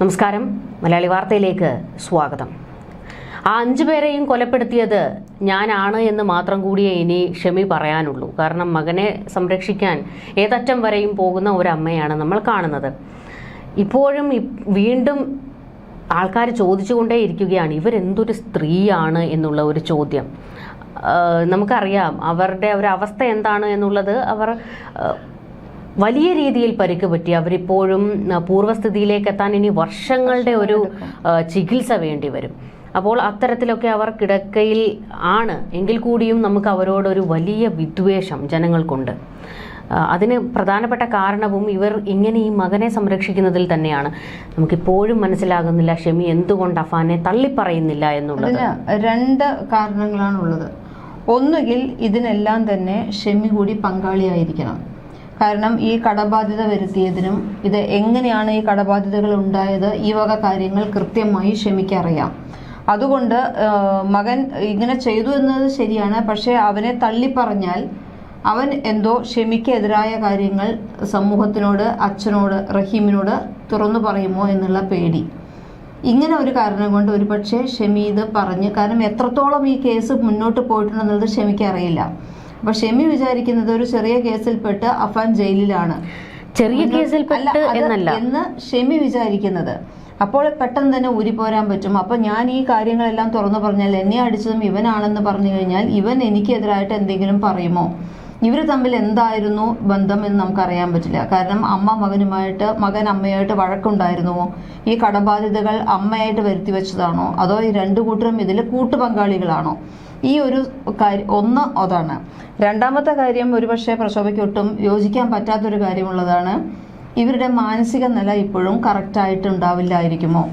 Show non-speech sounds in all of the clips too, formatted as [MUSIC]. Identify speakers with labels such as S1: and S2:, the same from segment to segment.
S1: നമസ്കാരം. മലയാളി വാർത്തയിലേക്ക് സ്വാഗതം. ആ അഞ്ചു പേരെയും കൊലപ്പെടുത്തിയത് ഞാനാണ് എന്ന് മാത്രം കൂടിയേ ഇനി ക്ഷമി പറയാനുള്ളൂ. കാരണം മകനെ സംരക്ഷിക്കാൻ ഏതറ്റം വരെയും പോകുന്ന ഒരമ്മയാണ് നമ്മൾ കാണുന്നത്. ഇപ്പോഴും വീണ്ടും ആൾക്കാർ ചോദിച്ചുകൊണ്ടേ ഇരിക്കുകയാണ് ഇവരെന്തൊരു സ്ത്രീയാണ് എന്നുള്ള ഒരു ചോദ്യം. നമുക്കറിയാം അവരുടെ ഒരു അവസ്ഥ എന്താണ് എന്നുള്ളത് അവർ വലിയ രീതിയിൽ പരിക്ക് പറ്റി. അവരിപ്പോഴും പൂർവസ്ഥിതിയിലേക്ക് എത്താൻ ഇനി വർഷങ്ങളുടെ ഒരു ചികിത്സ വേണ്ടി വരും. അപ്പോൾ അത്തരത്തിലൊക്കെ അവർ കിടക്കയിൽ ആണ്. എങ്കിൽ കൂടിയും നമുക്ക് അവരോടൊരു വലിയ വിദ്വേഷം ജനങ്ങൾക്കുണ്ട്. അതിന് പ്രധാനപ്പെട്ട കാരണവും ഇവർ ഇങ്ങനെ ഈ മകനെ സംരക്ഷിക്കുന്നതിൽ തന്നെയാണ്. നമുക്കിപ്പോഴും മനസ്സിലാകുന്നില്ല ഷെമി എന്തുകൊണ്ട് അഫാനെ തള്ളിപ്പറയുന്നില്ല എന്നുള്ളത്.
S2: രണ്ട് കാരണങ്ങളാണുള്ളത്. ഒന്നുകിൽ ഇതിനെല്ലാം തന്നെ ഷെമി കൂടി പങ്കാളിയായിരിക്കണം. കാരണം ഈ കടബാധ്യത വരുത്തിയതിനും ഇത് എങ്ങനെയാണ് ഈ കടബാധ്യതകൾ ഉണ്ടായത് ഈ വക കാര്യങ്ങൾ കൃത്യമായി ക്ഷമിക്കറിയാം. അതുകൊണ്ട് മകൻ ഇങ്ങനെ ചെയ്തു എന്നത് ശരിയാണ്. പക്ഷേ അവനെ തള്ളിപ്പറഞ്ഞാൽ അവൻ എന്തോ ക്ഷമിക്കെതിരായ കാര്യങ്ങൾ സമൂഹത്തിനോട് അച്ഛനോട് റഹീമിനോട് തുറന്നു പറയുമോ എന്നുള്ള പേടി. ഇങ്ങനെ ഒരു കാരണം കൊണ്ട് ഒരുപക്ഷെ ഷെമി പറഞ്ഞ് കാരണം എത്രത്തോളം ഈ കേസ് മുന്നോട്ട് പോയിട്ടുണ്ടെന്നുള്ളത് ഷമിക്ക് അറിയില്ല അപ്പൊ ഷെമി വിചാരിക്കുന്നത് ഒരു ചെറിയ കേസിൽപ്പെട്ട് അഫാൻ ജയിലിലാണ്.
S1: ചെറിയ കേസിൽ
S2: അല്ല,
S1: എന്നല്ല.
S2: എന്ന് ഷെമി വിചാരിക്കുന്നത്. അപ്പോൾ പെട്ടെന്ന് തന്നെ ഊരിപ്പോരാൻ പറ്റും. അപ്പൊ ഞാൻ ഈ കാര്യങ്ങളെല്ലാം തുറന്നു പറഞ്ഞാൽ എന്നെ അടിച്ചതും ഇവനാണെന്ന് പറഞ്ഞു കഴിഞ്ഞാൽ ഇവൻ എനിക്കെതിരായിട്ട് എന്തെങ്കിലും പറയുമോ? ഇവർ തമ്മിൽ എന്തായിരുന്നു ബന്ധം എന്ന് നമുക്ക് അറിയാൻ പറ്റില്ല. കാരണം അമ്മ മകനുമായിട്ട് മകൻ അമ്മയായിട്ട് വഴക്കുണ്ടായിരുന്നുവോ ഈ കടബാധ്യതകൾ അമ്മയായിട്ട് വരുത്തി വെച്ചതാണോ? അതോ ഈ രണ്ടു കൂട്ടരും ഇതിൽ കൂട്ടുപങ്കാളികളാണോ? ഈ ഒരു കാര്യം ഒന്ന് അതാണ്. രണ്ടാമത്തെ കാര്യം ഒരുപക്ഷെ പ്രശോഭയ്ക്ക് ഒട്ടും യോജിക്കാൻ പറ്റാത്തൊരു കാര്യമുള്ളതാണ്. ഇവരുടെ മാനസിക നില ഇപ്പോഴും കറക്റ്റായിട്ട് ഉണ്ടാവില്ലായിരിക്കുമോ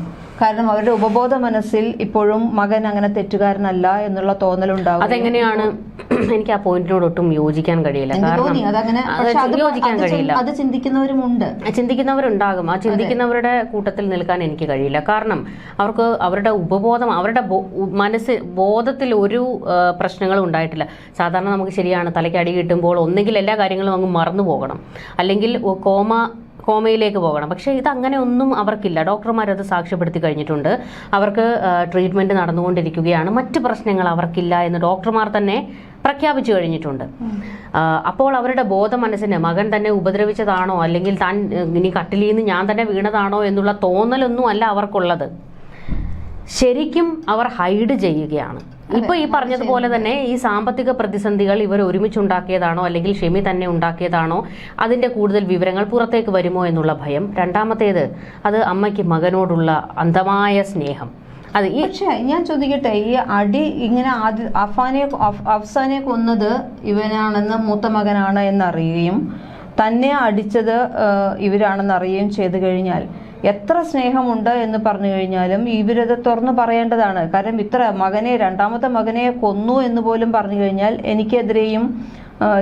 S2: കാരണം അവരുടെ ഉപബോധ മനസ്സിൽ ഇപ്പോഴും മകൻ അങ്ങനെ തെറ്റുകാരനല്ല എന്നുള്ള തോന്നലുണ്ടാവും
S1: അതെങ്ങനെയാണ് [CLEARS THROAT] എനിക്ക് ആ പോയിന്റിനോട് ഒട്ടും യോജിക്കാൻ കഴിയില്ല. യോജിക്കാൻ കഴിയില്ല.
S2: അത് ചിന്തിക്കുന്നവരുമുണ്ട്.
S1: ചിന്തിക്കുന്നവരുണ്ടാകും. ആ ചിന്തിക്കുന്നവരുടെ കൂട്ടത്തിൽ നിൽക്കാൻ എനിക്ക് കഴിയില്ല. കാരണം അവർക്ക് അവരുടെ ഉപബോധം അവരുടെ മനസ്സ് ബോധത്തിൽ ഒരു പ്രശ്നങ്ങളും ഉണ്ടായിട്ടില്ല. സാധാരണ നമുക്ക് ശരിയാണ് തലയ്ക്ക് അടി കിട്ടുമ്പോൾ ഒന്നെങ്കിൽ എല്ലാ കാര്യങ്ങളും അങ്ങ് മറന്നു പോകണം. അല്ലെങ്കിൽ കോമ കോമയിലേക്ക് പോകണം. പക്ഷേ ഇത് അങ്ങനെ ഒന്നും അവർക്കില്ല. ഡോക്ടർമാർ അത് സാക്ഷ്യപ്പെടുത്തി കഴിഞ്ഞിട്ടുണ്ട്. അവർക്ക് ട്രീറ്റ്മെന്റ് നടന്നുകൊണ്ടിരിക്കുകയാണ്. മറ്റ് പ്രശ്നങ്ങൾ അവർക്കില്ല എന്ന് ഡോക്ടർമാർ തന്നെ പ്രഖ്യാപിച്ചു കഴിഞ്ഞിട്ടുണ്ട്. അപ്പോൾ അവരുടെ ബോധ മനസ്സിന് മകൻ തന്നെ ഉപദ്രവിച്ചതാണോ? അല്ലെങ്കിൽ താൻ ഇനി കട്ടിലിൽ നിന്ന് ഞാൻ തന്നെ വീണതാണോ എന്നുള്ള തോന്നലൊന്നും അല്ല അവർക്കുള്ളത്. ശരിക്കും അവർ ഹൈഡ് ചെയ്യുകയാണ്. ഇപ്പൊ ഈ പറഞ്ഞതുപോലെ തന്നെ ഈ സാമ്പത്തിക പ്രതിസന്ധികൾ ഇവർ ഒരുമിച്ചുണ്ടാക്കിയതാണോ അല്ലെങ്കിൽ ഷെമി തന്നെ ഉണ്ടാക്കിയതാണോ അതിന്റെ കൂടുതൽ വിവരങ്ങൾ പുറത്തേക്ക് വരുമോ എന്നുള്ള ഭയം. രണ്ടാമത്തേത് അത് അമ്മയ്ക്ക് മകനോടുള്ള അന്ധമായ സ്നേഹം. അത് ഈ
S2: പക്ഷേ ഞാൻ ചോദിക്കട്ടെ ഈ അടി ഇങ്ങനെ ആദ്യ അഫാനെ അഫ്സാനെ കൊന്നത് ഇവനാണെന്ന് മൂത്ത മകനാണ് എന്നറിയുകയും തന്നെ അടിച്ചത് ഇവരാണെന്ന് അറിയുകയും ചെയ്തു കഴിഞ്ഞാൽ എത്ര സ്നേഹമുണ്ട് എന്ന് പറഞ്ഞു കഴിഞ്ഞാലും ഇവരത് തുറന്നു പറയേണ്ടതാണ്. കാരണം ഇത്ര മകനെ രണ്ടാമത്തെ മകനെ കൊന്നു എന്ന് പോലും പറഞ്ഞു കഴിഞ്ഞാൽ എനിക്കെതിരെയും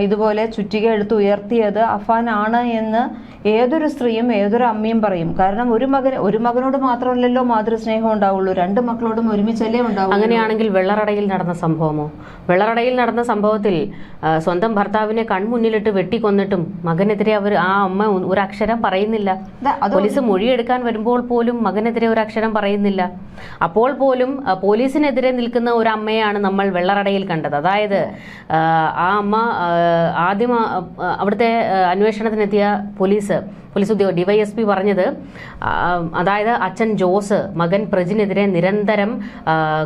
S2: ഇതുപോലെ ചുറ്റിക എടുത്ത് ഉയർത്തിയത് അഫാനാണ് എന്ന് ഏതൊരു സ്ത്രീയും ഏതൊരു അമ്മയും പറയും. കാരണം ഒരു മകൻ ഒരു മകനോട് മാത്രമല്ലല്ലോ മാതൃസ്നേഹം ഉണ്ടാവുള്ളൂ. രണ്ട് മക്കളോടും ഒരുമിച്ചല്ലേ ഉണ്ടാവും
S1: അങ്ങനെയാണെങ്കിൽ വെള്ളറടയിൽ നടന്ന സംഭവമോ? വെള്ളറടയിൽ നടന്ന സംഭവത്തിൽ സ്വന്തം ഭർത്താവിനെ കൺമുന്നിലിട്ട് വെട്ടിക്കൊന്നിട്ടും മകനെതിരെ അവർ ആ അമ്മ ഒരു അക്ഷരം പറയുന്നില്ല. പോലീസ് മൊഴിയെടുക്കാൻ വരുമ്പോൾ പോലും മകനെതിരെ ഒരു അക്ഷരം പറയുന്നില്ല. അപ്പോൾ പോലും പോലീസിനെതിരെ നിൽക്കുന്ന ഒരു അമ്മയാണ് നമ്മൾ വെള്ളറടയിൽ കണ്ടത്. അതായത് ആ, അമ്മ ആദ്യം അവിടുത്തെ അന്വേഷണത്തിനെത്തിയ പോലീസ് പോലീസ് ഉദ്യോഗ ഡിവൈഎസ്പി പറഞ്ഞത് അതായത് അച്ഛൻ ജോസ് മകൻ പ്രജിനെതിരെ നിരന്തരം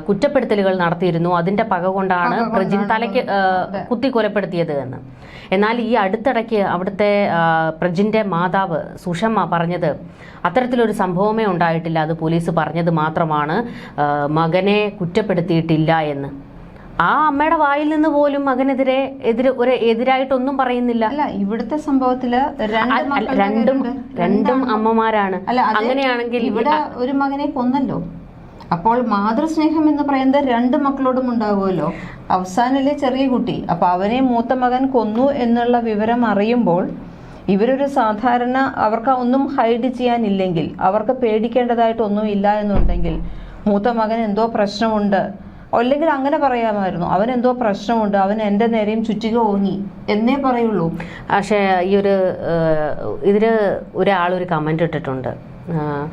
S1: കുറ്റപ്പെടുത്തലുകൾ നടത്തിയിരുന്നു. അതിന്റെ പക കൊണ്ടാണ് പ്രജിൻ തലയ്ക്ക് കുത്തി കൊലപ്പെടുത്തിയത് എന്ന്. എന്നാൽ ഈ അടുത്തിടയ്ക്ക് അവിടുത്തെ പ്രജിന്റെ മാതാവ് സുഷമ്മ പറഞ്ഞത് അത്തരത്തിലൊരു സംഭവമേ ഉണ്ടായിട്ടില്ല അത് പോലീസ് പറഞ്ഞത് മാത്രമാണ് മകനെ കുറ്റപ്പെടുത്തിയിട്ടില്ല എന്ന്. ആ അമ്മയുടെ വായിൽ നിന്ന് പോലും മകനെതിരെ എതിരെ ഒരു എതിരായിട്ടൊന്നും പറയുന്നില്ല.
S2: അല്ല ഇവിടുത്തെ സംഭവത്തിൽ രണ്ട്
S1: രണ്ടും അമ്മമാരാണ്. അങ്ങനെയാണെങ്കിൽ
S2: ഇവിടെ ഒരു മകനെ കൊന്നല്ലോ. അപ്പോൾ മാതൃസ്നേഹം എന്ന് പറയുന്നത് രണ്ട് മക്കളോടും ഉണ്ടാവുമല്ലോ. അവസാനിലെ ചെറിയ കുട്ടി. അപ്പൊ അവനെ മൂത്ത മകൻ കൊന്നു എന്നുള്ള വിവരം അറിയുമ്പോൾ ഇവരൊരു സാധാരണ അവർക്ക് ഒന്നും ഹൈഡ് ചെയ്യാനില്ലെങ്കിൽ അവർക്ക് പേടിക്കേണ്ടതായിട്ടൊന്നും ഇല്ല എന്നുണ്ടെങ്കിൽ മൂത്ത മകൻ എന്തോ പ്രശ്നമുണ്ട്. അല്ലെങ്കിൽ അങ്ങനെ പറയാമായിരുന്നു. അവൻ എന്തോ പ്രശ്നമുണ്ട്. അവൻ എന്റെ നേരെയും ചുറ്റിക ഓങ്ങി എന്നേ പറയുള്ളൂ.
S1: പക്ഷേ ഈ ഒരു ഇതിൽ ഒരാളൊരു കമന്റ് ഇട്ടിട്ടുണ്ട്. ആഹ്,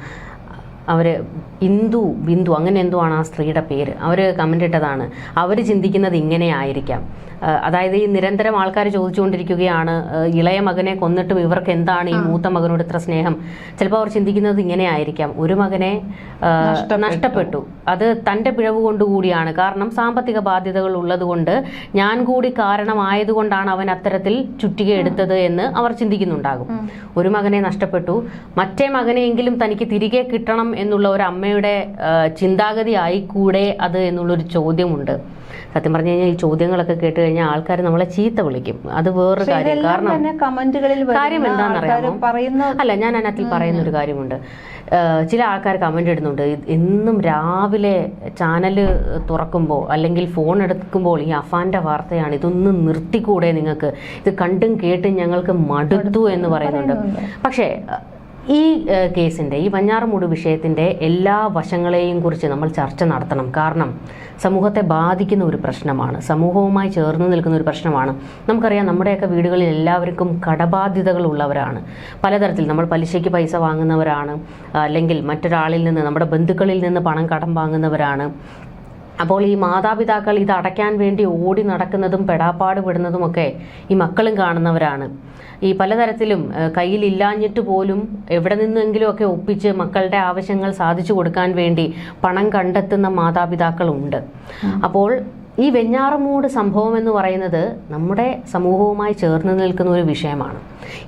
S1: അവർ ഇന്ദു ബിന്ദു അങ്ങനെ എന്തോ ആണ് ആ സ്ത്രീയുടെ പേര്. അവർ കമന്റ് ഇട്ടതാണ്. അവർ ചിന്തിക്കുന്നത് ഇങ്ങനെ ആയിരിക്കാം. അതായത് ഈ നിരന്തരം ആൾക്കാർ ചോദിച്ചുകൊണ്ടിരിക്കുകയാണ് ഇളയ മകനെ കൊന്നിട്ടും ഇവർക്ക് എന്താണ് ഈ മൂത്ത മകനോട് ഇത്ര സ്നേഹം? ചിലപ്പോൾ അവർ ചിന്തിക്കുന്നത് ഇങ്ങനെ ആയിരിക്കാം. ഒരു മകനെ നഷ്ടപ്പെട്ടു. അത് തന്റെ പിഴവ് കൊണ്ടുകൂടിയാണ് കാരണം സാമ്പത്തിക ബാധ്യതകൾ ഉള്ളതുകൊണ്ട് ഞാൻ കൂടി കാരണമായതുകൊണ്ടാണ് അവൻ അത്തരത്തിൽ ചുറ്റിക എടുത്തത് എന്ന് അവർ ചിന്തിക്കുന്നുണ്ടാകും. ഒരു മകനെ നഷ്ടപ്പെട്ടു. മറ്റേ മകനെയെങ്കിലും തനിക്ക് തിരികെ കിട്ടണം എന്നുള്ള ഒരു അമ്മയുടെ ചിന്താഗതി ആയിക്കൂടെ അത് എന്നുള്ളൊരു ചോദ്യമുണ്ട്. സത്യം പറഞ്ഞു കഴിഞ്ഞാൽ ഈ ചോദ്യങ്ങളൊക്കെ കേട്ട് കഴിഞ്ഞാൽ ആൾക്കാർ നമ്മളെ ചീത്ത വിളിക്കും. അത് വേറൊരു കാര്യം. കാരണം
S2: കമന്റുകളിൽ
S1: കാര്യം എന്താണെന്നറിയാമോ? അല്ല ഞാൻ അതിനകത്തിൽ പറയുന്ന ഒരു കാര്യമുണ്ട്. ചില ആൾക്കാർ കമന്റ് ഇടുന്നുണ്ട്. എന്നും രാവിലെ ചാനൽ തുറക്കുമ്പോൾ അല്ലെങ്കിൽ ഫോൺ എടുക്കുമ്പോൾ ഈ അഫാന്റെ വാർത്തയാണ് ഇതൊന്നും നിർത്തിക്കൂടെ നിങ്ങൾക്ക്? ഇത് കണ്ടും കേട്ടും ഞങ്ങൾക്ക് മടുത്തു എന്ന് പറയുന്നുണ്ട്. പക്ഷേ ഈ കേസിന്റെ ഈ വഞ്ഞാറമൂട് വിഷയത്തിന്റെ എല്ലാ വശങ്ങളെയും കുറിച്ച് നമ്മൾ ചർച്ച നടത്തണം. കാരണം സമൂഹത്തെ ബാധിക്കുന്ന ഒരു പ്രശ്നമാണ്. സമൂഹവുമായി ചേർന്ന് നിൽക്കുന്ന ഒരു പ്രശ്നമാണ്. നമുക്കറിയാം നമ്മുടെയൊക്കെ വീടുകളിൽ എല്ലാവർക്കും കടബാധ്യതകളുള്ളവരാണ് പലതരത്തിൽ നമ്മൾ പലിശയ്ക്ക് പൈസ വാങ്ങുന്നവരാണ്. അല്ലെങ്കിൽ മറ്റൊരാളിൽ നിന്ന് നമ്മുടെ ബന്ധുക്കളിൽ നിന്ന് പണം കടം വാങ്ങുന്നവരാണ്. അപ്പോൾ ഈ മാതാപിതാക്കൾ ഇത് അടയ്ക്കാൻ വേണ്ടി ഓടി നടക്കുന്നതും പെടാപ്പാട് പെടുന്നതുമൊക്കെ ഈ മക്കളും കാണുന്നവരാണ്. ഈ പലതരത്തിലും കയ്യിലില്ലാഞ്ഞിട്ട് പോലും എവിടെ നിന്നെങ്കിലുമൊക്കെ ഒപ്പിച്ച് മക്കളുടെ ആവശ്യങ്ങൾ സാധിച്ചു കൊടുക്കാൻ വേണ്ടി പണം കണ്ടെത്തുന്ന മാതാപിതാക്കളുണ്ട്. അപ്പോൾ ഈ വെഞ്ഞാറമൂട് സംഭവം എന്ന് പറയുന്നത് നമ്മുടെ സമൂഹവുമായി ചേർന്ന് നിൽക്കുന്ന ഒരു വിഷയമാണ്.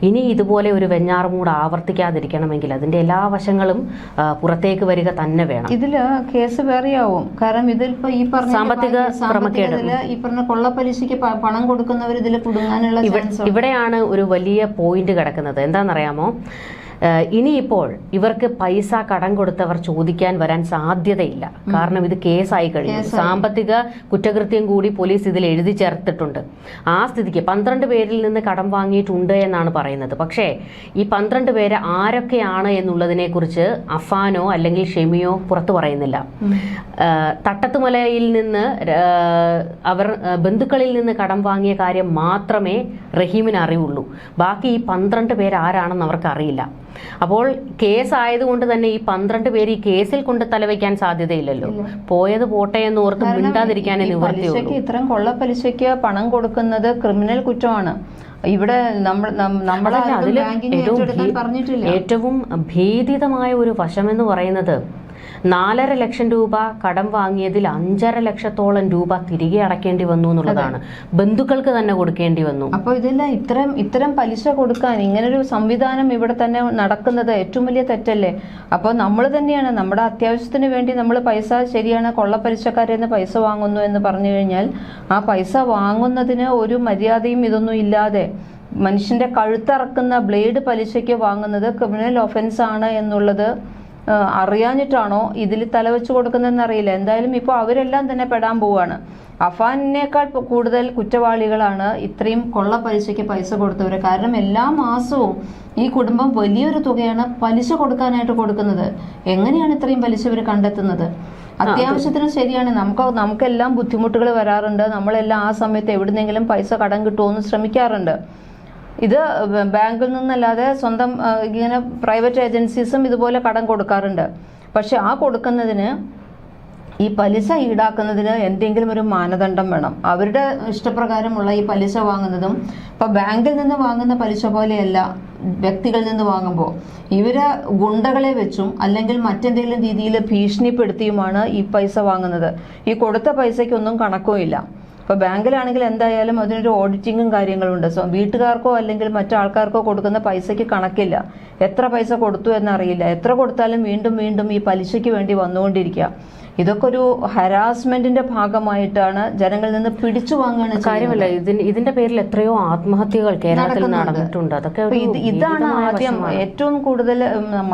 S1: ഇനി ഇതുപോലെ ഒരു വെഞ്ഞാറമൂട് ആവർത്തിക്കാതിരിക്കണമെങ്കിൽ അതിന്റെ എല്ലാ വശങ്ങളും പുറത്തേക്ക് വരിക തന്നെ വേണം.
S2: ഇതിൽ കേസ് വേറെയാവും. കാരണം ഇതിലിപ്പോ ഈ പറഞ്ഞ
S1: സാമ്പത്തിക ക്രമക്കേട്.
S2: ഈ പറഞ്ഞ കൊള്ളപ്പലിശയ്ക്ക് പണം കൊടുക്കുന്നവർ ഇതിൽ കുടുങ്ങാനുള്ള
S1: ഇവിടെയാണ് ഒരു വലിയ പോയിന്റ് കിടക്കുന്നത്. എന്താണെന്നറിയാമോ? ഇനിയിപ്പോൾ ഇവർക്ക് പൈസ കടം കൊടുത്തവർ ചോദിക്കാൻ വരാൻ സാധ്യതയില്ല. കാരണം ഇത് കേസായി കഴിഞ്ഞു. സാമ്പത്തിക കുറ്റകൃത്യം കൂടി പോലീസ് ഇതിൽ എഴുതി ചേർത്തിട്ടുണ്ട്. ആ സ്ഥിതിക്ക് പന്ത്രണ്ട് പേരിൽ നിന്ന് കടം വാങ്ങിയിട്ടുണ്ട് എന്നാണ് പറയുന്നത്. പക്ഷേ ഈ പന്ത്രണ്ട് പേര് ആരൊക്കെയാണ് എന്നുള്ളതിനെ കുറിച്ച് അഫാനോ അല്ലെങ്കിൽ ഷെമിയോ പുറത്തു പറയുന്നില്ല. തട്ടത്തുമലയിൽ നിന്ന് അവർ ബന്ധുക്കളിൽ നിന്ന് കടം വാങ്ങിയ കാര്യം മാത്രമേ റഹീമിന് അറിവുള്ളൂ. ബാക്കി ഈ പന്ത്രണ്ട് പേരാരാണെന്ന് അവർക്ക് അറിയില്ല അപ്പോൾ കേസ് ആയതുകൊണ്ട് തന്നെ ഈ പന്ത്രണ്ട് പേര് ഈ കേസിൽ കൊണ്ട് തലവെക്കാൻ സാധ്യതയില്ലല്ലോ. പോയത് പോട്ടെ എന്ന് ഓർത്ത് മിണ്ടാതിരിക്കാനേ
S2: ഈ
S1: നിവൃത്തിയുള്ളൂ
S2: പലിശയ്ക്ക് ഇത്തരം കൊള്ളപ്പലിശയ്ക്ക് പണം കൊടുക്കുന്നത് ക്രിമിനൽ കുറ്റമാണ്. ഇവിടെ നമ്മൾ നമ്മളെ
S1: ഏറ്റവും ഭീതിതമായ ഒരു വശമെന്ന് പറയുന്നത് നാലര ലക്ഷം രൂപ കടം വാങ്ങിയതിൽ അഞ്ചര ലക്ഷത്തോളം രൂപ തിരികെ അടക്കേണ്ടി വന്നു എന്നുള്ളതാണ്. ബന്ധുക്കൾക്ക് തന്നെ കൊടുക്കേണ്ടി വന്നു.
S2: അപ്പൊ ഇതെല്ലാം ഇത്തരം ഇത്തരം പലിശ കൊടുക്കാൻ ഇങ്ങനൊരു സംവിധാനം ഇവിടെ തന്നെ നടക്കുന്നത് ഏറ്റവും വലിയ തെറ്റല്ലേ? അപ്പോൾ നമ്മൾ തന്നെയാണ് നമ്മുടെ അത്യാവശ്യത്തിന് വേണ്ടി നമ്മൾ പൈസ ശരിയാണ് കൊള്ളപ്പലിശക്കാരിൽ നിന്ന് പൈസ വാങ്ങുന്നു എന്ന് പറഞ്ഞു കഴിഞ്ഞാൽ ആ പൈസ വാങ്ങുന്നതിന് ഒരു മര്യാദയും ഇതൊന്നും ഇല്ലാതെ മനുഷ്യന്റെ കഴുത്തറക്കുന്ന ബ്ലേഡ് പലിശയ്ക്ക് വാങ്ങുന്നത് ക്രിമിനൽ ഒഫൻസ് ആണ് എന്നുള്ളത് അറിയാഞ്ഞിട്ടാണോ ഇതിൽ തലവെച്ച് കൊടുക്കുന്നതെന്ന് അറിയില്ല. എന്തായാലും ഇപ്പോൾ അവരെല്ലാം തന്നെ പെടാൻ പോവാണ്. അഫാനിനേക്കാൾ കൂടുതൽ കുറ്റവാളികളാണ് ഇത്രയും കൊള്ള പലിശയ്ക്ക് പൈസ കൊടുത്തവർ കാരണം എല്ലാ മാസവും ഈ കുടുംബം വലിയൊരു തുകയാണ് പലിശ കൊടുക്കാനായിട്ട് കൊടുക്കുന്നത്. എങ്ങനെയാണ് ഇത്രയും പലിശ ഇവർ കണ്ടെത്തുന്നത്? അത്യാവശ്യത്തിന് ശരിയാണ്. നമുക്ക് നമുക്കെല്ലാം ബുദ്ധിമുട്ടുകൾ വരാറുണ്ട്. നമ്മളെല്ലാം ആ സമയത്ത് എവിടുന്നെങ്കിലും പൈസ കടം കിട്ടുമോ എന്ന് ശ്രമിക്കാറുണ്ട്. ഇത് ബാങ്കിൽ നിന്നല്ലാതെ സ്വന്തം ഇങ്ങനെ പ്രൈവറ്റ് ഏജൻസീസും ഇതുപോലെ കടം കൊടുക്കാറുണ്ട്. പക്ഷെ ആ കൊടുക്കുന്നതിന് ഈ പലിശ ഈടാക്കുന്നതിന് എന്തെങ്കിലും ഒരു മാനദണ്ഡം വേണം. അവരുടെ ഇഷ്ടപ്രകാരമുള്ള ഈ പലിശ വാങ്ങുന്നതും ഇപ്പൊ ബാങ്കിൽ നിന്ന് വാങ്ങുന്ന പലിശ പോലെയല്ല വ്യക്തികളിൽ നിന്ന് വാങ്ങുമ്പോൾ. ഇവർ ഗുണ്ടകളെ വെച്ചും അല്ലെങ്കിൽ മറ്റെന്തെങ്കിലും രീതിയിൽ ഭീഷണിപ്പെടുത്തിയുമാണ് ഈ പൈസ വാങ്ങുന്നത്. ഈ കൊടുത്ത പൈസയ്ക്കൊന്നും കണക്കും ഇല്ല ഇപ്പോൾ ബാങ്കിലാണെങ്കിൽ എന്തായാലും അതിനൊരു ഓഡിറ്റിങ്ങും കാര്യങ്ങളുണ്ട്. സോ വീട്ടുകാർക്കോ അല്ലെങ്കിൽ മറ്റാൾക്കാർക്കോ കൊടുക്കുന്ന പൈസയ്ക്ക് കണക്കില്ല. എത്ര പൈസ കൊടുത്തു എന്നറിയില്ല. എത്ര കൊടുത്താലും വീണ്ടും വീണ്ടും ഈ പലിശയ്ക്ക് വേണ്ടി വന്നുകൊണ്ടിരിക്കുക. ഇതൊക്കെ ഒരു ഹരാസ്മെന്റിന്റെ ഭാഗമായിട്ടാണ് ജനങ്ങളിൽ നിന്ന് പിടിച്ചു വാങ്ങുന്ന
S1: കാര്യമല്ല ഇതിന് ഇതിന്റെ പേരിൽ എത്രയോ ആത്മഹത്യകൾ കേരളത്തിൽ നടന്നിട്ടുണ്ട്. അതൊക്കെ
S2: ഇതാണ് ആദ്യം ഏറ്റവും കൂടുതൽ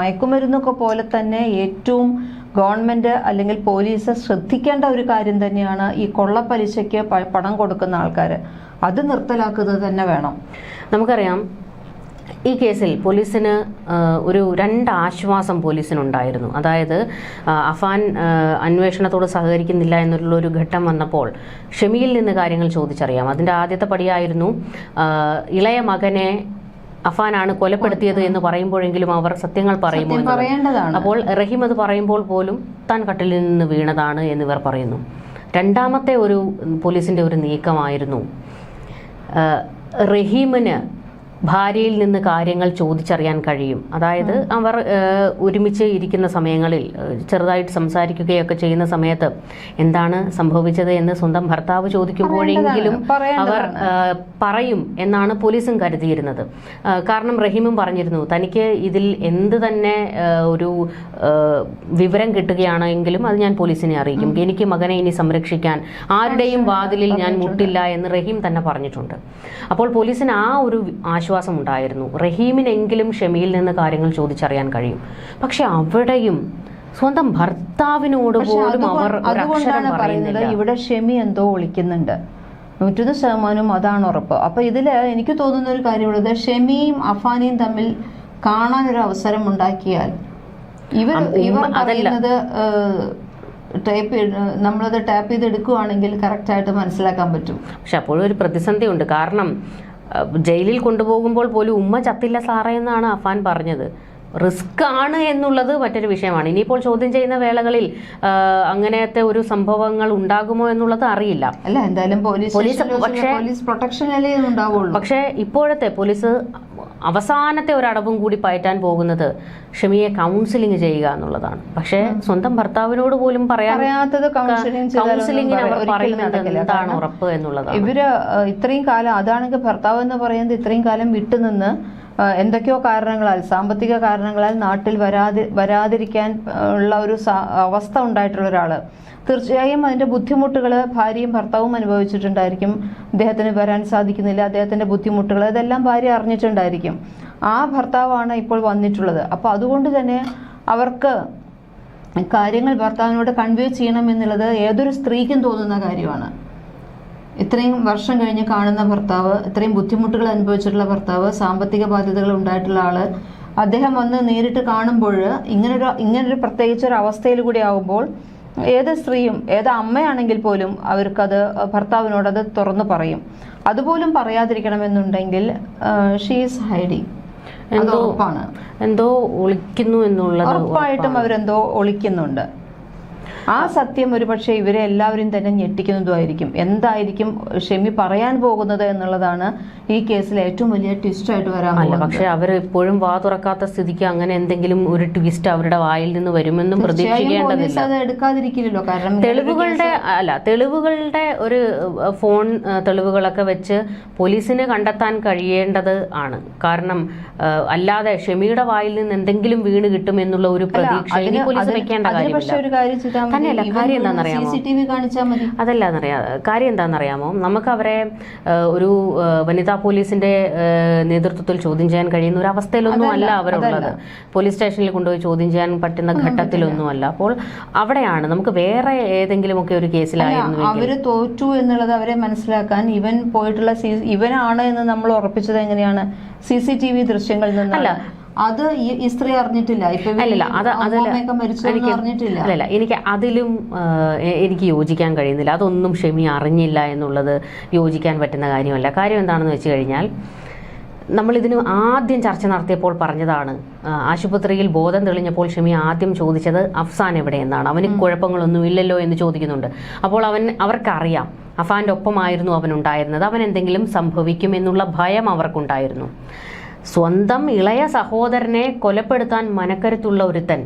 S2: മയക്കുമരുന്നൊക്കെ പോലെ തന്നെ ഏറ്റവും ഗവൺമെന്റ് അല്ലെങ്കിൽ പോലീസ് ശ്രദ്ധിക്കേണ്ട ഒരു കാര്യം തന്നെയാണ് ഈ കൊള്ളപ്പലിശയ്ക്ക് പണം കൊടുക്കുന്ന ആൾക്കാർ അത് നിർത്തലാക്കുന്നത് തന്നെ വേണം.
S1: നമുക്കറിയാം ഈ കേസിൽ പോലീസിന് ഒരു രണ്ട് ആശ്വാസം പോലീസിനുണ്ടായിരുന്നു. അതായത് അഫാൻ അന്വേഷണത്തോട് സഹകരിക്കുന്നില്ല എന്നുള്ള ഒരു ഘട്ടം വന്നപ്പോൾ ഷെമിയിൽ നിന്ന് കാര്യങ്ങൾ ചോദിച്ചറിയാം. അതിന്റെ ആദ്യത്തെ പടിയായിരുന്നു ഇളയ മകനെ അഫാനാണ് കൊലപ്പെടുത്തിയത് എന്ന് പറയുമ്പോഴെങ്കിലും അവർ സത്യങ്ങൾ പറയുമോ അപ്പോൾ റഹീം അത് പറയുമ്പോൾ പോലും താൻ കട്ടിലിൽ നിന്ന് വീണതാണ് എന്നിവർ പറയുന്നു. രണ്ടാമത്തെ ഒരു പോലീസിന്റെ ഒരു നീക്കമായിരുന്നു. റഹീമിന് ഭാര്യയിൽ നിന്ന് കാര്യങ്ങൾ ചോദിച്ചറിയാൻ കഴിയും. അതായത് അവർ ഒരുമിച്ച് ഇരിക്കുന്ന സമയങ്ങളിൽ ചെറുതായിട്ട് സംസാരിക്കുകയൊക്കെ ചെയ്യുന്ന സമയത്ത് എന്താണ് സംഭവിച്ചത് എന്ന് സ്വന്തം ഭർത്താവ് ചോദിക്കുമ്പോഴെങ്കിലും അവർ പറയും എന്നാണ് പോലീസും കരുതിയിരുന്നത്. കാരണം റഹീമും പറഞ്ഞിരുന്നു തനിക്ക് ഇതിൽ എന്ത് തന്നെ ഒരു വിവരം കിട്ടുകയാണെങ്കിലും അത് ഞാൻ പോലീസിനെ അറിയിക്കും. എനിക്ക് മകനെ ഇനി സംരക്ഷിക്കാൻ ആരുടെയും വാതിലിൽ ഞാൻ മുട്ടില്ല എന്ന് റഹീം തന്നെ പറഞ്ഞിട്ടുണ്ട്. അപ്പോൾ പോലീസിന് ആ ഒരു വി- ആശ്വാസം ഉണ്ടായിരുന്നു റഹീമിനെങ്കിലും ഷമിയിൽ നിന്ന് കാര്യങ്ങൾ ചോദിച്ചറിയാൻ കഴിയും. പക്ഷെ അവിടെയും സ്വന്തം ഭർത്താവിനോട് പോലും അവർ
S2: അതുകൊ- അതുകൊണ്ടാണ് പറയുന്നത് ഇവിടെ ഷെമി എന്തോ ഒളിക്കുന്നുണ്ട് നൂറ്റൊന്ന് ശതമാനവും അതാണ് ഉറപ്പ്. അപ്പൊ ഇതിൽ എനിക്ക് തോന്നുന്ന ഒരു കാര്യമുള്ളത് ഷെമിയും അഫാനിയും തമ്മിൽ കാണാൻ ഒരു അവസരം ഉണ്ടാക്കിയാൽ ഇവർ ഇവർ. പറയുന്നത് ടൈപ്പ് നമ്മളത് ടാപ്പ് ചെയ്ത് എടുക്കുവാണെങ്കിൽ കറക്റ്റായിട്ട് മനസ്സിലാക്കാൻ പറ്റും.
S1: പക്ഷെ അപ്പോഴും ഒരു പ്രതിസന്ധി ഉണ്ട് കാരണം ജയിലിൽ കൊണ്ടുപോകുമ്പോൾ പോലും ഉമ്മ ചത്തില്ല സാറേ എന്നാണ് അഫാൻ പറഞ്ഞത്. റിസ്ക് ആണ് എന്നുള്ളത് മറ്റൊരു വിഷയമാണ്. ഇനിയിപ്പോൾ ചോദ്യം ചെയ്യുന്ന വേളകളിൽ അങ്ങനത്തെ ഒരു സംഭവങ്ങൾ ഉണ്ടാകുമോ എന്നുള്ളത് അറിയില്ല.
S2: അല്ല എന്തായാലും പോലീസ്
S1: പോലീസ് പക്ഷേ-
S2: പോലീസ് പ്രൊട്ടക്ഷനല്ലേ ഉണ്ടാവുള്ളൂ
S1: പക്ഷേ ഇപ്പോഴത്തെ പോലീസ് അവസാനത്തെ ഒരടവും കൂടി പയറ്റാൻ പോകുന്നത് ഷമിയെ കൗൺസിലിംഗ് ചെയ്യുക എന്നുള്ളതാണ്. പക്ഷേ സ്വന്തം ഭർത്താവിനോട് പോലും
S2: പറയാത്തത് കൗൺസിലിംഗ് ചെയ്താലൊന്നും
S1: കൗൺസിലിംഗിന് അവർ പറയുന്നത് എന്താണ് ഉറപ്പ് എന്നുള്ളതാണ്.
S2: ഇവർ ഇത്രയും കാലം അതാണെങ്കിൽ ഭർത്താവ് എന്ന് പറയുന്നത് ഇത്രയും കാലം വിട്ടുനിന്ന് എന്തൊക്കെയോ കാരണങ്ങളാൽ സാമ്പത്തിക കാരണങ്ങളാൽ നാട്ടിൽ വരാതി വരാതിരിക്കാൻ ഉള്ള ഒരു അവസ്ഥ ഉണ്ടായിട്ടുള്ള ഒരാൾ. തീർച്ചയായും അതിന്റെ ബുദ്ധിമുട്ടുകൾ ഭാര്യയും ഭർത്താവും അനുഭവിച്ചിട്ടുണ്ടായിരിക്കും. അദ്ദേഹത്തിന് വരാൻ സാധിക്കുന്നില്ല അദ്ദേഹത്തിന്റെ ബുദ്ധിമുട്ടുകൾ ഇതെല്ലാം ഭാര്യ അറിഞ്ഞിട്ടുണ്ടായിരിക്കും. ആ ഭർത്താവാണ് ഇപ്പോൾ വന്നിട്ടുള്ളത്. അപ്പൊ അതുകൊണ്ട് തന്നെ അവർക്ക് കാര്യങ്ങൾ ഭർത്താവിനോട് കൺവേ ചെയ്യണം എന്നുള്ളത് ഏതൊരു സ്ത്രീക്കും തോന്നുന്ന കാര്യമാണ്. ഇത്രയും വർഷം കഴിഞ്ഞ് കാണുന്ന ഭർത്താവ് ഇത്രയും ബുദ്ധിമുട്ടുകൾ അനുഭവിച്ചിട്ടുള്ള ഭർത്താവ് സാമ്പത്തിക ബാധ്യതകൾ ഉണ്ടായിട്ടുള്ള ആൾ അദ്ദേഹം വന്ന് നേരിട്ട് കാണുമ്പോൾ ഇങ്ങനൊരു ഇങ്ങനൊരു പ്രത്യേകിച്ച് ഒരു അവസ്ഥയിൽ കൂടി ആവുമ്പോൾ ഏത് സ്ത്രീയും ഏത് അമ്മയാണെങ്കിൽ പോലും അവർക്കത് ഭർത്താവിനോടത് തുറന്നു പറയും. അതുപോലും പറയാതിരിക്കണമെന്നുണ്ടെങ്കിൽ ഷീസ് ഹൈഡിങ്
S1: എന്തോ എന്തോ ഒളിക്കുന്നു എന്നുള്ളത്
S2: ഉറപ്പായിട്ടും അവരെന്തോ ഒളിക്കുന്നുണ്ട്. ആ സത്യം ഒരു പക്ഷേ ഇവരെ എല്ലാവരും തന്നെ ഞെട്ടിക്കുന്നതുമായിരിക്കും. എന്തായിരിക്കും ഷെമി പറയാൻ പോകുന്നത് എന്നുള്ളതാണ് ഈ കേസിൽ ഏറ്റവും വലിയ ട്വിസ്റ്റ് ആയിട്ട് വരാൻ
S1: അല്ല പക്ഷെ അവർ ഇപ്പോഴും വാ തുറക്കാത്ത സ്ഥിതിക്ക് അങ്ങനെ എന്തെങ്കിലും ഒരു ട്വിസ്റ്റ് അവരുടെ വായിൽ നിന്ന് വരുമെന്നും പ്രതീക്ഷിക്കേണ്ടതില്ലോ. തെളിവുകളുടെ അല്ല തെളിവുകളുടെ ഒരു ഫോൺ തെളിവുകളൊക്കെ വെച്ച് പോലീസിനെ കണ്ടെത്താൻ കഴിയേണ്ടത് ആണ്. കാരണം അല്ലാതെ ഷെമിയുടെ വായിൽ നിന്ന് എന്തെങ്കിലും വീണ് കിട്ടും എന്നുള്ള ഒരു പ്രതീക്ഷ ഇനി പോലീസ് വെക്കേണ്ട
S2: കാര്യം മതി
S1: കാര്യം എന്താണെന്നറിയാമോ? അതല്ല എന്നറിയാം കാര്യം എന്താണെന്നറിയാമോ? നമുക്ക് അവരെ ഒരു വനിതാ പോലീസിന്റെ നേതൃത്വത്തിൽ ചോദ്യം ചെയ്യാൻ കഴിയുന്ന ഒരു അവസ്ഥയിലൊന്നും അല്ല അവരുള്ളത്. പോലീസ് സ്റ്റേഷനിൽ കൊണ്ടുപോയി ചോദ്യം ചെയ്യാൻ പറ്റുന്ന ഘട്ടത്തിലൊന്നും അല്ല അപ്പോൾ അവിടെയാണ് നമുക്ക് വേറെ ഏതെങ്കിലുമൊക്കെ ഒരു കേസിലായിരുന്നു
S2: അവർ തോറ്റു എന്നുള്ളത് അവരെ മനസ്സിലാക്കാൻ ഇവൻ പോയിട്ടുള്ള ഇവനാണ് എന്ന് നമ്മൾ ഉറപ്പിച്ചത് എങ്ങനെയാണ്? സി സി ടി വി ദൃശ്യങ്ങളിൽ നിന്നല്ല അത് ഈ- സ്ത്രീ അറിഞ്ഞിട്ടില്ല. അറിഞ്ഞിട്ടില്ല.
S1: അല്ലല്ല എനിക്ക് അതിലും എനിക്ക് യോജിക്കാൻ കഴിയുന്നില്ല. അതൊന്നും ഷെമി അറിഞ്ഞില്ല എന്നുള്ളത് യോജിക്കാൻ പറ്റുന്ന കാര്യമല്ല. കാര്യം എന്താണെന്ന് വെച്ച് കഴിഞ്ഞാൽ നമ്മളിതിന് ആദ്യം ചർച്ച നടത്തിയപ്പോൾ പറഞ്ഞതാണ് ആശുപത്രിയിൽ ബോധം തെളിഞ്ഞപ്പോൾ ഷെമി ആദ്യം ചോദിച്ചത് അഫ്സാൻ എവിടെയെന്നാണ്. അവന് കുഴപ്പങ്ങളൊന്നും ഇല്ലല്ലോ എന്ന് ചോദിക്കുന്നുണ്ട്. അപ്പോൾ അവൻ അവർക്കറിയാം അഫാന്റെ ഒപ്പമായിരുന്നു അവൻ ഉണ്ടായിരുന്നത്. അവൻ എന്തെങ്കിലും സംഭവിക്കും എന്നുള്ള ഭയം അവർക്കുണ്ടായിരുന്നു. സ്വന്തം ഇളയ സഹോദരനെ കൊലപ്പെടുത്താൻ മനക്കരുത്തുള്ള ഒരുത്തൻ.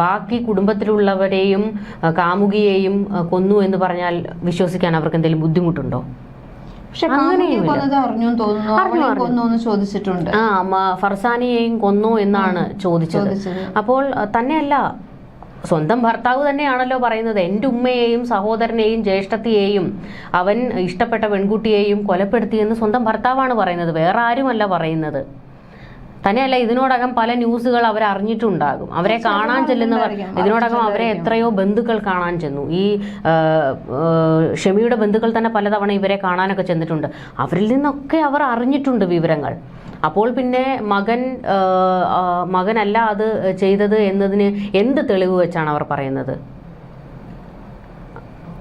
S1: ബാക്കി കുടുംബത്തിലുള്ളവരെയും കാമുകിയെയും കൊന്നു എന്ന് പറഞ്ഞാൽ വിശ്വസിക്കാൻ അവർക്ക് എന്തെങ്കിലും ബുദ്ധിമുട്ടുണ്ടോ?
S2: പക്ഷെ ചോദിച്ചിട്ടുണ്ട്.
S1: ആ ഫർസാനിയെയും കൊന്നു എന്നാണ് ചോദിച്ചത്. അപ്പോൾ തന്നെയല്ല സ്വന്തം ഭർത്താവ് തന്നെയാണല്ലോ പറയുന്നത്. എന്റെ ഉമ്മയെയും സഹോദരനെയും ജ്യേഷ്ഠത്തെയും അവൻ ഇഷ്ടപ്പെട്ട പെൺകുട്ടിയെയും കൊലപ്പെടുത്തിയെന്ന് സ്വന്തം ഭർത്താവാണ് പറയുന്നത്. വേറെ ആരുമല്ല പറയുന്നത്. തന്നെയല്ല ഇതിനോടകം പല ന്യൂസുകൾ അവർ അറിഞ്ഞിട്ടുണ്ടാകും. അവരെ കാണാൻ ചെല്ലുന്നവർ ഇതിനോടകം അവരെ എത്രയോ ബന്ധുക്കൾ കാണാൻ ചെന്നു. ഈ ഷമിയുടെ ബന്ധുക്കൾ തന്നെ പലതവണ ഇവരെ കാണാനൊക്കെ ചെന്നിട്ടുണ്ട്. അവരിൽ നിന്നൊക്കെ അവർ അറിഞ്ഞിട്ടുണ്ട് വിവരങ്ങൾ. അപ്പോൾ പിന്നെ മകൻ മകനല്ല അത് ചെയ്തത് എന്നതിന് എന്ത് തെളിവ് വെച്ചാണ് അവർ പറയുന്നത്?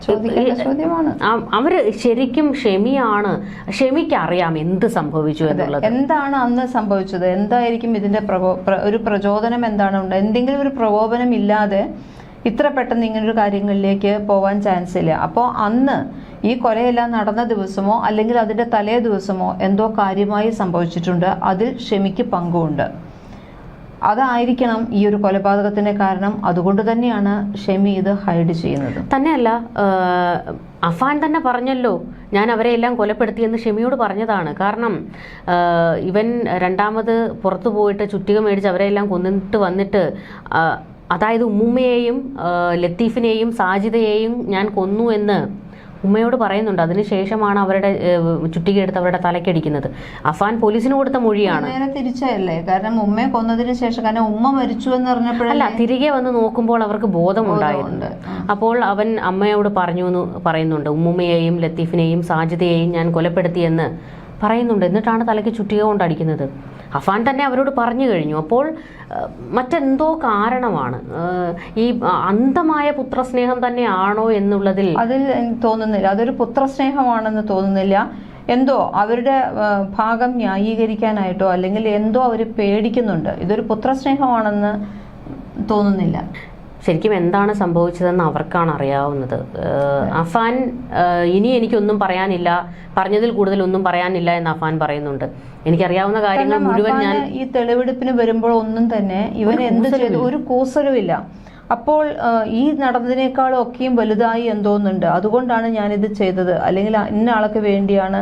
S2: ചോദ്യമാണ്.
S1: അവർ ശരിക്കും ഷെമിയാണ്. ഷെമിക്ക് അറിയാം എന്ത് സംഭവിച്ചു എന്നുള്ളത്.
S2: എന്താണ് അന്ന് സംഭവിച്ചത്? എന്തായിരിക്കും ഇതിന്റെ ഒരു പ്രചോദനം എന്താണ്? ഉണ്ട് എന്തെങ്കിലും ഒരു പ്രകോപനം ഇല്ലാതെ ഇത്ര പെട്ടെന്ന് ഇങ്ങനൊരു കാര്യങ്ങളിലേക്ക് പോവാൻ ചാൻസ് ഇല്ല. അപ്പോൾ അന്ന് ഈ കൊലയെല്ലാം നടന്ന ദിവസമോ അല്ലെങ്കിൽ അതിന്റെ തലേ ദിവസമോ എന്തോ കാര്യമായി സംഭവിച്ചിട്ടുണ്ട്. അതിൽ ഷെമിക്ക് പങ്കുണ്ട്. അതായിരിക്കണം ഈ ഒരു കൊലപാതകത്തിന്റെ കാരണം. അതുകൊണ്ട് തന്നെയാണ് ഷെമി ഇത് ഹൈഡ് ചെയ്യുന്നത്.
S1: തന്നെയല്ല അഫാൻ തന്നെ പറഞ്ഞല്ലോ ഞാൻ അവരെ എല്ലാം കൊലപ്പെടുത്തിയെന്ന് ഷെമിയോട് പറഞ്ഞതാണ്. കാരണം ഇവൻ രണ്ടാമത് പുറത്തു പോയിട്ട് ചുറ്റിക മേടിച്ച് അവരെ എല്ലാം കൊന്നിട്ട് വന്നിട്ട് അതായത് ഉമ്മുമ്മയെയും ലത്തീഫിനെയും സാജിദയെയും ഞാൻ കൊന്നു എന്ന് ഉമ്മയോട് പറയുന്നുണ്ട്. അതിനുശേഷമാണ് അവരുടെ ചുറ്റിക്കെടുത്ത് അവരുടെ തലക്കടിക്കുന്നത് അഫാൻ പോലീസിന് കൊടുത്ത മൊഴിയാണ്.
S2: നേരെ തിരിച്ചല്ലേ? കാരണം ഉമ്മയെ കൊന്നതിന് ശേഷം കാരണം ഉമ്മ മരിച്ചു എന്ന് പറഞ്ഞപ്പോഴല്ല
S1: തിരികെ വന്ന് നോക്കുമ്പോൾ അവർക്ക് ബോധമുണ്ടായിട്ടുണ്ട് അപ്പോൾ അവൻ അമ്മയോട് പറഞ്ഞു എന്ന് പറയുന്നുണ്ട്. ഉമ്മുമ്മയെയും ലത്തീഫിനെയും സാജിദയെയും ഞാൻ കൊലപ്പെടുത്തിയെന്ന് പറയുന്നുണ്ട്. എന്നിട്ടാണ് തലയ്ക്ക് ചുറ്റിക കൊണ്ട് അടിക്കുന്നത് അഫാൻ തന്നെ അവരോട് പറഞ്ഞു കഴിഞ്ഞു. അപ്പോൾ മറ്റെന്തോ കാരണമാണ്. ഈ അന്ധമായ പുത്രസ്നേഹം തന്നെയാണോ എന്നുള്ളതിൽ
S2: അതിൽ തോന്നുന്നില്ല. അതൊരു പുത്രസ്നേഹമാണെന്ന് തോന്നുന്നില്ല. എന്തോ അവരുടെ ഭാഗം ന്യായീകരിക്കാനായിട്ടോ അല്ലെങ്കിൽ എന്തോ അവർ പേടിക്കുന്നുണ്ട്. ഇതൊരു പുത്രസ്നേഹമാണെന്ന് തോന്നുന്നില്ല.
S1: ശരിക്കും എന്താണ് സംഭവിച്ചതെന്ന് അവർക്കാണ് അറിയാവുന്നത്. അഫാൻ ഇനി എനിക്കൊന്നും പറയാനില്ല. പറഞ്ഞതിൽ കൂടുതൽ ഒന്നും പറയാനില്ല എന്ന് അഫാൻ പറയുന്നുണ്ട്. എനിക്കറിയാവുന്ന കാര്യങ്ങൾ മുഴുവൻ ഞാൻ
S2: ഈ തെളിവെടുപ്പിന് വരുമ്പോൾ ഒന്നും തന്നെ ഇവൻ എന്ത് ചെയ്തു? ഒരു കൂസലുമില്ല. അപ്പോൾ ഈ നടന്നതിനേക്കാളും ഒക്കെയും വലുതായി എന്തോന്നുണ്ട്. അതുകൊണ്ടാണ് ഞാനിത് ചെയ്തത്. അല്ലെങ്കിൽ ഇന്ന ആൾക്ക് വേണ്ടിയാണ്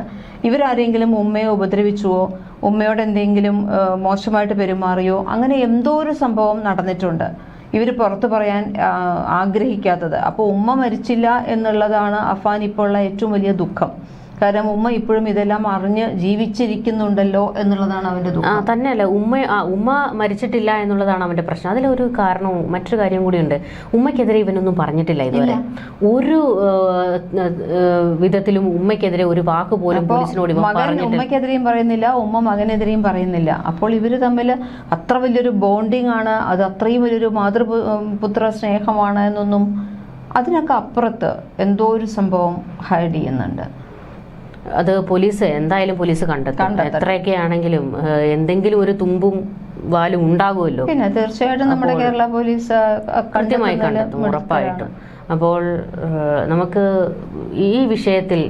S2: ഇവരാരെങ്കിലും ഉമ്മയെ ഉപദ്രവിച്ചുവോ? ഉമ്മയോട് എന്തെങ്കിലും മോശമായിട്ട് പെരുമാറിയോ? അങ്ങനെ എന്തോ ഒരു സംഭവം നടന്നിട്ടുണ്ട്. ഇവർ പുറത്ത് പറയാൻ ആഗ്രഹിക്കാത്തത്. അപ്പോൾ ഉമ്മ മരിച്ചില്ല എന്നുള്ളതാണ് അഫാൻ ഇപ്പോഴുള്ള ഏറ്റവും വലിയ ദുഃഖം. കാരണം ഉമ്മ ഇപ്പോഴും ഇതെല്ലാം അറിഞ്ഞ് ജീവിച്ചിരിക്കുന്നുണ്ടല്ലോ എന്നുള്ളതാണ് അവന്റെ
S1: ആ തന്നെയല്ല. ഉമ്മ ആ, ഉമ്മ മരിച്ചിട്ടില്ല എന്നുള്ളതാണ് അവന്റെ പ്രശ്നം. അതിലൊരു കാരണവും മറ്റൊരു കാര്യം കൂടിയുണ്ട്. ഉമ്മയ്ക്കെതിരെ ഇവനൊന്നും പറഞ്ഞിട്ടില്ല ഇതുവരെ. ഒരു വിധത്തിലും ഉമ്മയ്ക്കെതിരെ ഒരു വാക്ക് പോലും പോലീസിനോട്
S2: ഉമ്മയ്ക്കെതിരെയും പറയുന്നില്ല ഉമ്മ മകനെതിരെയും പറയുന്നില്ല. അപ്പോൾ ഇവർ തമ്മിൽ അത്ര വലിയൊരു ബോണ്ടിങ് ആണ് അത് അത്രയും വലിയൊരു മാതൃപുത്ര സ്നേഹമാണ് എന്നൊന്നും അതിനൊക്കെ അപ്പുറത്ത് എന്തോ ഒരു സംഭവം ഹൈഡ് ചെയ്യുന്നുണ്ട്.
S1: അത് പോലീസ് എന്തായാലും പോലീസ് കണ്ടെത്തും. എത്രയൊക്കെ ആണെങ്കിലും എന്തെങ്കിലും ഒരു തുമ്പും വാലും ഉണ്ടാകുമല്ലോ.
S2: പിന്നെ തീർച്ചയായിട്ടും നമ്മുടെ കേരള പോലീസ്
S1: കൃത്യമായി കണ്ടെത്തും ഉറപ്പായിട്ടും. അപ്പോൾ നമുക്ക് ഈ വിഷയത്തിൽ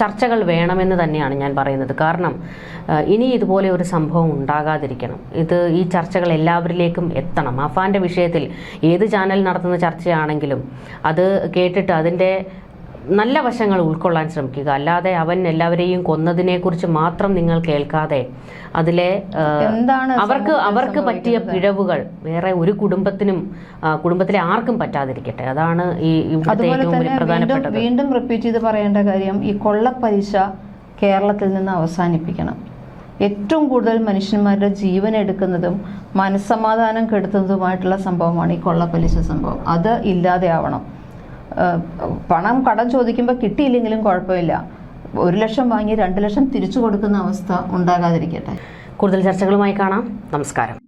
S1: ചർച്ചകൾ വേണമെന്ന് തന്നെയാണ് ഞാൻ പറയുന്നത്. കാരണം ഇനി ഇതുപോലെ ഒരു സംഭവം ഉണ്ടാകാതിരിക്കണം. ഇത് ഈ ചർച്ചകൾ എല്ലാവരിലേക്കും എത്തണം. അഫാന്റെ വിഷയത്തിൽ ഏത് ചാനൽ നടത്തുന്ന ചർച്ചയാണെങ്കിലും അത് കേട്ടിട്ട് അതിന്റെ നല്ല വശങ്ങൾ ഉൾക്കൊള്ളാൻ ശ്രമിക്കുക. അല്ലാതെ അവൻ എല്ലാവരെയും കൊന്നതിനെക്കുറിച്ച് മാത്രം നിങ്ങൾ കേൾക്കാതെ അതിലെ
S2: എന്താണ്
S1: അവർക്ക് അവർക്ക് പറ്റിയ പിഴവുകൾ വേറെ ഒരു കുടുംബത്തിനും കുടുംബത്തിലെ ആർക്കും പറ്റാതിരിക്കട്ടെ. അതാണ് ഈ ഇവിടുത്തെ
S2: വീണ്ടും റിപ്പീറ്റ് ചെയ്ത് പറയേണ്ട കാര്യം ഈ കൊള്ളപ്പലിശ കേരളത്തിൽ നിന്ന് അവസാനിപ്പിക്കണം. ഏറ്റവും കൂടുതൽ മനുഷ്യന്മാരുടെ ജീവൻ എടുക്കുന്നതും മനസ്സമാധാനം കെടുത്തുന്നതുമായിട്ടുള്ള സംഭവമാണ് ഈ കൊള്ളപ്പലിശ സംഭവം. അത് ഇല്ലാതെയാവണം. പണം കടം ചോദിക്കുമ്പോൾ കിട്ടിയില്ലെങ്കിലും കുഴപ്പമില്ല. ഒരു ലക്ഷം വാങ്ങി രണ്ട് ലക്ഷം തിരിച്ചു കൊടുക്കുന്ന അവസ്ഥ ഉണ്ടാകാതിരിക്കട്ടെ.
S1: കൂടുതൽ ചർച്ചകളുമായി കാണാം. നമസ്കാരം.